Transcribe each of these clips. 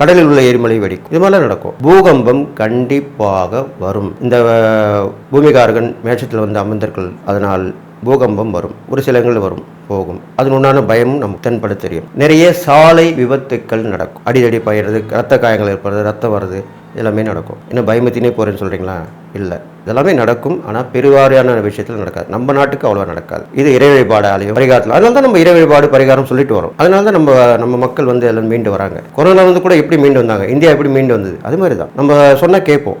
கடலில் உள்ள எரிமலை வெடிக்கும். இது மாதிரிலாம் நடக்கும். பூகம்பம் கண்டிப்பாக வரும். இந்த பூமிகாரகன் மேட்சத்தில் வந்து அமர்ந்தர்கள் அதனால் பூகம்பம் வரும். ஒரு சில இடங்களில் வரும். போகும். அதன் உண்டான பயமும் நமக்கு தென்பட தெரியும். நிறைய சாலை விபத்துக்கள் நடக்கும். அடிதடி பயிறது ரத்த காயங்கள் ஏற்படுறது ரத்தம் வருது எல்லாமே நடக்கும். என்ன பயமத்தினே போகிறேன்னு சொல்கிறீங்களா இல்லை. இதெல்லாமே நடக்கும். ஆனால் பெருவாரியான விஷயத்தில் நடக்காது. நம்ம நாட்டுக்கு அவ்வளோ நடக்காது. இது இறை வழிபாடு ஆலயம் பரிகாரத்தில். அதனால தான் நம்ம இறை வழிபாடு பரிகாரம் சொல்லிட்டு வரோம். அதனால தான் நம்ம நம்ம மக்கள் வந்து எல்லாம் மீண்டு வராங்க. கொரோனா வந்து கூட எப்படி மீண்டு வந்தாங்க? இந்தியா எப்படி மீண்டு வந்தது? அது மாதிரி தான் நம்ம சொன்னால் கேட்போம்.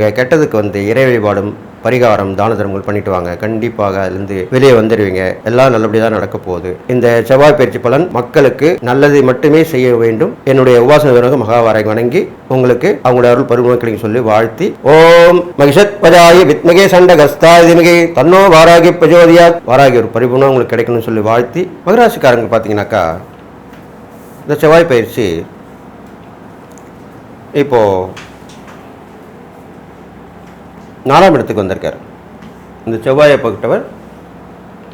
கெட்டதுக்கு வந்து இறை வழிபாடும் பரிகாரம் தான தர்மங்கள் பண்ணிட்டு வாங்க. கண்டிப்பாக அதுலேருந்து வெளியே வந்துடுவீங்க எல்லாம் நல்லபடியாக தான் நடக்க போகுது. இந்த செவ்வாய் பயிற்சி பலன் மக்களுக்கு நல்லதை மட்டுமே செய்ய வேண்டும். என்னுடைய உபாசன வீரர்கள் மகாவாரை வணங்கி உங்களுக்கு அவங்களுடைய அருள் பருவங்களுக்கு சொல்லி வாழ்த்தி ஓம் மகிஷத் பஜாயி வித்மகே சண்ட கஸ்தாதிமிகே தன்னோ வாராகி பிரஜோதியா வாராகி ஒரு பரிபூர்ணம் உங்களுக்கு கிடைக்கணும்னு சொல்லி வாழ்த்தி மகராசிக்காரங்க பார்த்தீங்கன்னாக்கா இந்த செவ்வாய் பயிற்சி இப்போ நாலாம் இடத்துக்கு வந்திருக்கார். இந்த செவ்வாயை பகிட்டவர்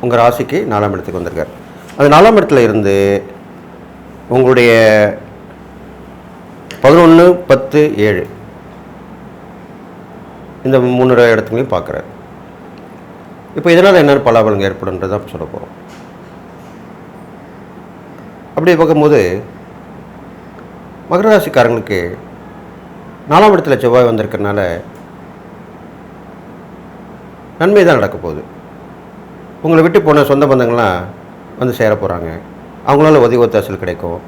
உங்கள் ராசிக்கு நாலாம் இடத்துக்கு வந்திருக்கார். அந்த நாலாம் இடத்துல இருந்து உங்களுடைய பதினொன்று பத்து ஏழு. இந்த மூணு இடத்துலையும் பார்க்குறாரு. இப்போ இதனால் என்னென்ன பலாபலங்கள் ஏற்படுன்றதை சொல்ல போகிறோம் அப்படி பார்க்கும்போது மகர ராசிக்காரங்களுக்கு நாலாம் இடத்துல செவ்வாய் வந்திருக்கிறனால நன்மை தான் நடக்க போகுது. உங்களை விட்டு போன சொந்த பந்தங்கள்லாம் வந்து சேர போகிறாங்க அவங்களால உதவி ஒத்தாசல் கிடைக்கும்.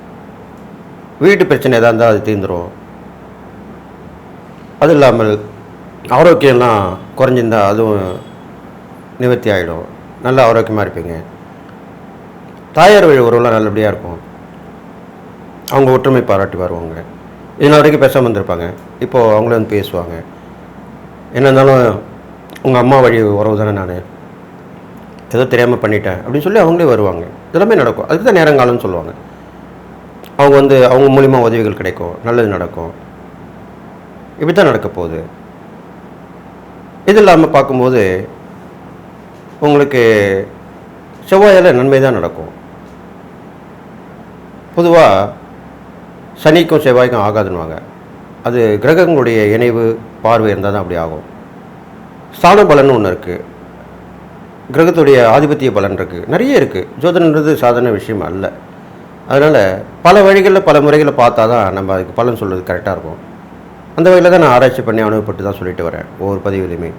வீட்டு பிரச்சனை எதாக இருந்தால் அது தீர்ந்துடும் அது இல்லாமல் ஆரோக்கியம்லாம் குறைஞ்சிருந்தா அதுவும் நிவர்த்தி ஆகிடும் நல்லா ஆரோக்கியமாக இருப்பீங்க. தாயார் வழி உறவுலாம் நல்லபடியாக இருக்கும். அவங்க ஒற்றுமை பாராட்டி வருவாங்க. இது வரைக்கும் பேசாமல் வந்திருப்பாங்க இப்போது அவங்களே வந்து பேசுவாங்க. என்ன இருந்தாலும் உங்கள் அம்மா வழி உறவு தானே நான்? ஏதோ தெரியாமல் பண்ணிட்டேன். அப்படின்னு சொல்லி அவங்களே வருவாங்க. இதெல்லாமே நடக்கும். அதுக்கு தான் நேரங்காலம்னு சொல்லுவாங்க. அவங்க வந்து அவங்க மூலிமா உதவிகள் கிடைக்கும். நல்லது நடக்கும். இப்படி தான் நடக்க போகுது. இது இல்லாமல் பார்க்கும்போது உங்களுக்கு செவ்வாயால் நன்மை தான் நடக்கும். பொதுவாக சனிக்கும் செவ்வாய்க்கும் ஆகாதுன்னுவாங்க. அது கிரகங்களுடைய இணைவு பார்வை இருந்தால் தான் அப்படி ஆகும். ஸ்தான பலன் ஒன்று இருக்குது கிரகத்துடைய ஆதிபத்திய பலன் இருக்குது நிறைய இருக்குது ஜோதனன்றது சாதாரண விஷயம் அல்ல. அதனால் பல வழிகளில் பல முறைகளை பார்த்தா தான் நம்ம அதுக்கு பலன் சொல்கிறது கரெக்டாக இருக்கும். அந்த வகையில் தான் நான் ஆராய்ச்சி பண்ணி அனுபவப்பட்டு தான் சொல்லிட்டு வரேன் ஒவ்வொரு பதிவுலையுமே.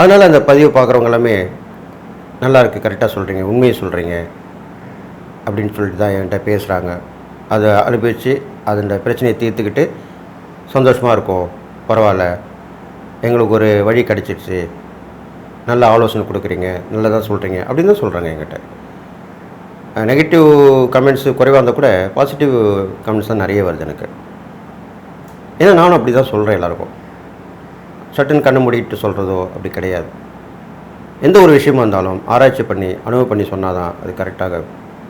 அதனால் அந்த பதிவு பார்க்குறவங்க எல்லாமே நல்லா இருக்குது கரெக்டாக சொல்கிறீங்க உண்மையை சொல்கிறீங்க அப்படின்னு சொல்லிட்டு தான் என்கிட்ட பேசுகிறாங்க அதை அனுபவித்து அதோட பிரச்சனையை தீர்த்துக்கிட்டு சந்தோஷமாக இருக்கும். பரவாயில்ல. எங்களுக்கு ஒரு வழி கிடச்சிருச்சு நல்ல ஆலோசனை கொடுக்குறீங்க நல்லதாக சொல்கிறீங்க அப்படின்னு தான் சொல்கிறாங்க என்கிட்ட. நெகட்டிவ் கமெண்ட்ஸு குறைவாக இருந்தால் கூட பாசிட்டிவ் கமெண்ட்ஸ் தான் நிறைய வருது எனக்கு. ஏன்னா நானும் அப்படி தான் சொல்கிறேன் எல்லாருக்கும். சட்டுன்னு கண்ணு மூடிட்டு சொல்கிறதோ அப்படி கிடையாது. எந்த ஒரு விஷயமா இருந்தாலும் ஆராய்ச்சி பண்ணி அனுபவம் பண்ணி சொன்னால் தான் அது கரெக்டாக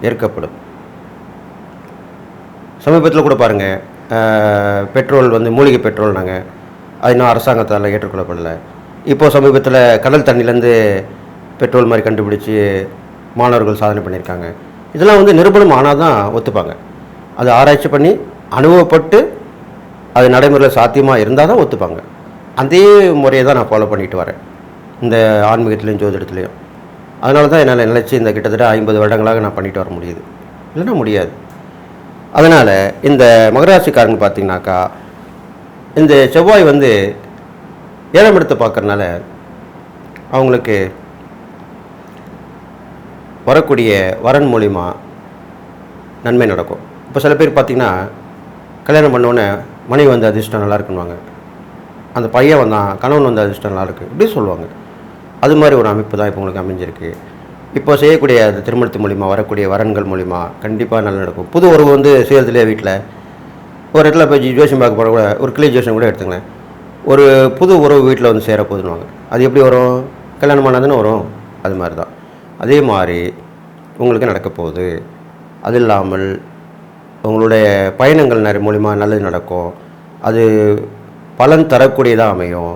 ஏற்கப்படும். சமீபத்தில் கூட பாருங்கள் பெட்ரோல் வந்து மூலிகை பெட்ரோல் நாங்கள் அது இன்னும் அரசாங்கத்தால் ஏற்றுக்கொள்ளப்படலை. இப்போது சமீபத்தில் கடல் தண்ணிலேருந்து பெட்ரோல் மாதிரி கண்டுபிடிச்சி மாணவர்கள் சாதனை பண்ணியிருக்காங்க. இதெல்லாம் வந்து நிரூபணம் ஆனால் தான் ஒத்துப்பாங்க. அது ஆராய்ச்சி பண்ணி அனுபவப்பட்டு அது நடைமுறையில் சாத்தியமாக இருந்தால் தான் ஒத்துப்பாங்க. அதே முறையை தான் நான் ஃபாலோ பண்ணிட்டு வரேன். இந்த ஆன்மீகத்துலேயும் ஜோதிடத்துலேயும். அதனால தான் என்னால் நினச்சி இந்த கிட்டத்தட்ட ஐம்பது வருடங்களாக நான் பண்ணிட்டு வர முடியுது. இல்லைன்னா முடியாது. அதனால் இந்த மகராசிக்காரங்க பார்த்தீங்கன்னாக்கா இந்த செவ்வாய் வந்து ஏழாம் இடத்தை பார்க்கறனால அவங்களுக்கு வரக்கூடிய வரன் மூலிமா நன்மை நடக்கும். இப்போ சில பேர் பார்த்திங்கன்னா கல்யாணம் பண்ணோன்னே மனைவி வந்து அதிர்ஷ்டம் நல்லா இருக்குன்னுவாங்க. அந்த பையன் வந்தான் கணவன் வந்து அதிர்ஷ்டம் நல்லா இருக்குது இப்படி சொல்லுவாங்க. அது மாதிரி ஒரு அமைப்பு தான் இப்போ உங்களுக்கு அமைஞ்சிருக்கு. இப்போ செய்யக்கூடிய அந்த திருமணத்து மூலிமா வரக்கூடிய வரன்கள் மூலிமா கண்டிப்பாக நல்லா நடக்கும். புது உறவு வந்து செய்யறதுலேயே வீட்டில் ஒரு இடத்துல போய் ஜோசியம் பார்க்க போகிற கூட ஒரு கிளி ஜோசியம் கூட எடுத்துங்களேன் ஒரு புது உறவு வீட்டில் வந்து சேர போதுன்னுவாங்க. அது எப்படி வரும்? கல்யாணம் பண்ணாதானே வரும்? அது மாதிரி தான் அதே மாதிரி உங்களுக்கு நடக்க போகுது. அது இல்லாமல் உங்களுடைய பயணங்கள் நிறைய மூலிமா நல்லது நடக்கும். அது பலன் தரக்கூடியதாக அமையும்.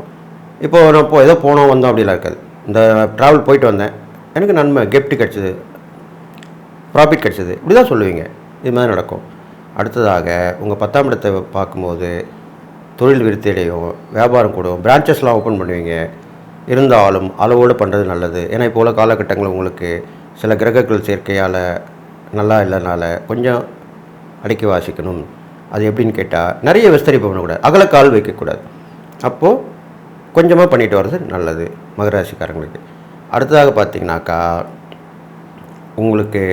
இப்போது நான் இப்போ ஏதோ போனோம் வந்தோம் அப்படிலாம் இருக்காது. இந்த ட்ராவல் போயிட்டு வந்தேன். எனக்கு நன்மை கிஃப்ட் கிடச்சிது ப்ராஃபிட் கிடச்சிது. இப்படி தான் சொல்லுவீங்க. இது மாதிரி நடக்கும். அடுத்ததாக உங்கள் பத்தாம் இடத்தை பார்க்கும்போது தொழில் விருத்தி அடையும் வியாபாரம் கூடும் பிரான்ச்சஸ்லாம் ஓப்பன் பண்ணுவீங்க. இருந்தாலும் அளவோடு பண்ணுறது நல்லது. ஏன்னா இப்போ உள்ள காலகட்டங்களில் உங்களுக்கு சில கிரகங்கள் சேர்க்கையால் நல்லா இல்லைனால கொஞ்சம் அடக்கி வாசிக்கணும். அது எப்படின்னு கேட்டால் நிறைய விஸ்தரிப்பு பண்ணக்கூடாது அகலக்கால் வைக்கக்கூடாது. அப்போது கொஞ்சமாக பண்ணிட்டு வர்றது நல்லது மகராசிக்காரங்களுக்கு. அடுத்ததாக பார்த்தீங்கன்னாக்கா உங்களுக்கு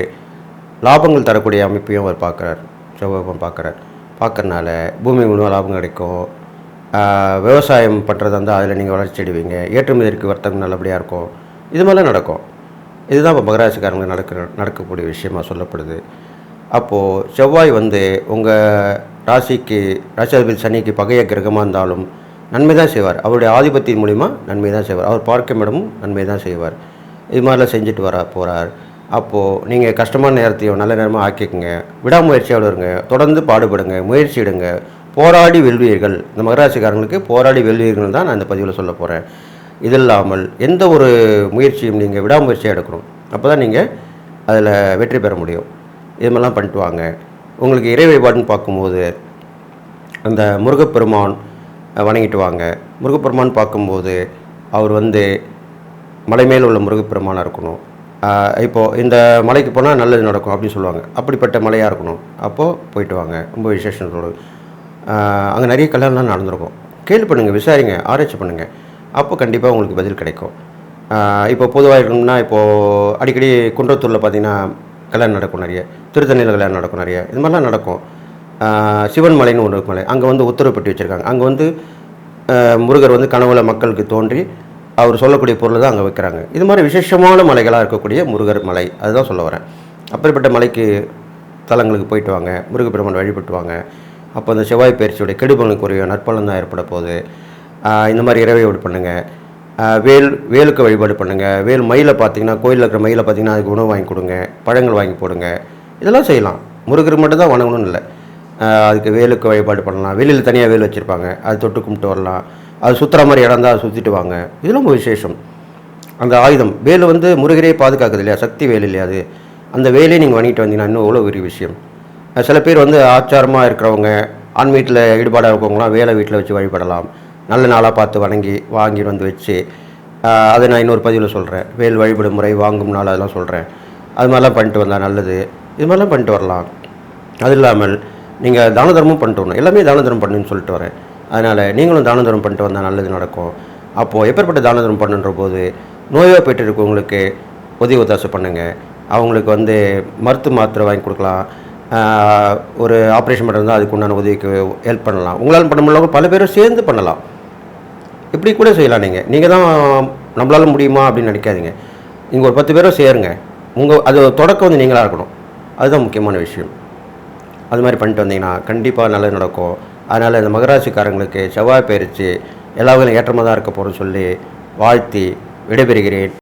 லாபங்கள் தரக்கூடிய அமைப்பையும் அவர் பார்க்குறாரு. செவ்வாய் பார்க்குறார் பார்க்கறனால பூமி மூலமாக லாபம் கிடைக்கும். விவசாயம் பண்ணுறது வந்து அதில் நீங்கள் வளர்ச்சி அடைவீங்க. ஏற்றுமதிக்கு வர்த்தகம் நல்லபடியாக இருக்கும். இது மாதிரிலாம் நடக்கும். இதுதான் இப்போ மகராசிக்காரங்க நடக்கிற நடக்கக்கூடிய விஷயமாக சொல்லப்படுது. அப்போது செவ்வாய் வந்து உங்கள் ராசிக்கு ராசியாதிபதி சனிக்கு பகைய கிரகமாக இருந்தாலும் நன்மை தான் செய்வார். அவருடைய ஆதிபத்தியின் மூலிமா நன்மை தான் செய்வார். அவர் பார்க்கும் இடமும் நன்மை தான் செய்வார். இது மாதிரிலாம் செஞ்சுட்டு வர போகிறார் அப்போது நீங்கள் கஷ்டமான நேரத்தையும் நல்ல நேரமாக ஆக்கிக்கங்க. விடாமுயற்சியாக இருங்க தொடர்ந்து பாடுபடுங்க. முயற்சி எடுங்க. போராடி வெல்வீர்கள். இந்த மகராசிக்காரங்களுக்கு போராடி வெல்வீர்கள் தான் நான் இந்த பதிவில் சொல்ல போகிறேன் இது இல்லாமல் எந்த ஒரு முயற்சியும் நீங்கள் விடாமுயற்சியாக எடுக்கணும். அப்போ தான் நீங்கள் அதில் வெற்றி பெற முடியும். இது மாதிரிலாம் பண்ணிட்டு வாங்க. உங்களுக்கு இறை வழிபாடுன்னு பார்க்கும்போது அந்த முருகப்பெருமான் வணங்கிட்டு வாங்க. முருகப்பெருமான் பார்க்கும்போது அவர் வந்து மலை மேல் உள்ள முருகப்பெருமானாக இருக்கணும். இப்போது இப்போ இந்த மலைக்கு போனால் நல்லது நடக்கும் அப்படின்னு சொல்லுவாங்க. அப்படிப்பட்ட மலையாக இருக்கணும். அப்போது போயிட்டு வாங்க. ரொம்ப விசேஷத்தோடு. அங்கே நிறைய கல்யாணம்லாம் நடந்திருக்கும். கேள்வி பண்ணுங்கள் விசாரிங்க ஆராய்ச்சி பண்ணுங்கள் அப்போ கண்டிப்பாக உங்களுக்கு பதில் கிடைக்கும். இப்போ பொதுவாக இருக்கணும்னா இப்போது அடிக்கடி குன்றத்தூரில் பார்த்தீங்கன்னா கல்யாணம் நடக்கும் நிறைய. திருத்தணியில் கல்யாணம் நடக்கும் நிறைய. இது மாதிரிலாம் நடக்கும். சிவன் மலைன்னு ஒன்று மலை. அங்கே வந்து உத்தரவு பெட்டி வச்சுருக்காங்க. அங்கே வந்து முருகர் வந்து கனவுல மக்களுக்கு தோன்றி அவர் சொல்லக்கூடிய பொருளை தான் அங்கே வைக்கிறாங்க. இது மாதிரி விசேஷமான மலைகளாக இருக்கக்கூடிய முருகர் மலை. அதுதான் சொல்ல வரேன். அப்படிப்பட்ட மலைக்கு தலங்களுக்கு போயிட்டு வாங்க. முருகப்பெருமான் வழிபட்டு வாங்க. அப்போ அந்த செவ்வாய் பயிற்சியுடைய கெடுபலனுக்குரிய நற்பலன் தான் ஏற்பட போகுது. இந்த மாதிரி இரவை வழிபாடு பண்ணுங்கள் வேல் வேலுக்கு வழிபாடு பண்ணுங்கள் வேல் மயிலை பார்த்தீங்கன்னா கோயிலில் இருக்கிற மயிலை பார்த்தீங்கன்னா அதுக்கு உணவு வாங்கி கொடுங்க. பழங்கள் வாங்கி போடுங்க. இதெல்லாம் செய்யலாம். முருகர் மட்டும் தான் வணங்கணும்னு இல்லை. அதுக்கு வேலுக்கு வழிபாடு பண்ணலாம். வெளியில் தனியாக வேல் வச்சுருப்பாங்க. அது தொட்டு கும்பிட்டு வரலாம். அது சுற்றுற மாதிரி இடம் தான் அதை சுற்றிட்டு வாங்க. இதெல்லாம் ஒரு விசேஷம். அந்த ஆயுதம் வேல் வந்து முருகரே பாதுகாக்குது இல்லையா? சக்தி வேல் இல்லையா அது? அந்த வேலையை நீங்கள் வாங்கிட்டு வந்தீங்கன்னா இன்னும் எவ்வளோ பெரிய விஷயம்? சில பேர் வந்து ஆச்சாரமாக இருக்கிறவங்க ஆன்மீகத்தில் ஈடுபாடாக இருக்கவங்களாம் வேலை வீட்டில் வச்சு வழிபடலாம். நல்ல நாளாக பார்த்து வணங்கி வாங்கிட்டு வந்து வச்சு அதை நான் இன்னொரு பதிவில் சொல்கிறேன் வேல் வழிபடும் முறை வாங்கும் நாள் அதெல்லாம் சொல்கிறேன் அது மாதிரிலாம் பண்ணிட்டு வந்தால் நல்லது. இது மாதிரிலாம் பண்ணிட்டு வரலாம். அது இல்லாமல் நீங்கள் தான தர்மம் பண்ணிட்டு வரணும். எல்லாமே தான தர்மம் பண்ணுன்னு சொல்லிட்டு வரேன். அதனால் நீங்களும் தான தூரம் பண்ணிட்டு வந்தால் நல்லது நடக்கும். அப்போது எப்பேற்பட்ட தான தூரம் பண்ணுன்ற போது நோயாக போயிட்டு இருக்கவங்களுக்கு உதவி ஒத்தாசை பண்ணுங்கள் அவங்களுக்கு வந்து மருத்துவ மாத்திரை வாங்கி கொடுக்கலாம். ஒரு ஆப்ரேஷன் பண்ணுறது அதுக்கு உண்டான உதவிக்கு ஹெல்ப் பண்ணலாம். உங்களால் பண்ண முடியல பல பேரும் சேர்ந்து பண்ணலாம். இப்படி கூட செய்யலாம் நீங்கள் நீங்கள் தான் நம்மளால முடியுமா அப்படின்னு நினைக்காதீங்க. நீங்கள் ஒரு பத்து பேரும் சேருங்க. உங்கள் அது தொடக்கம் வந்து நீங்களாக இருக்கணும். அதுதான் முக்கியமான விஷயம். அது மாதிரி பண்ணிட்டு வந்தீங்கன்னா கண்டிப்பாக நல்லது நடக்கும். அதனால் இந்த மகராசிக்காரங்களுக்கு செவ்வாய் பயிற்சி எல்லா வகையிலும் ஏற்றமாக தான் இருக்க போகிறோன்னு சொல்லி வாழ்த்தி விடைபெறுகிறேன்.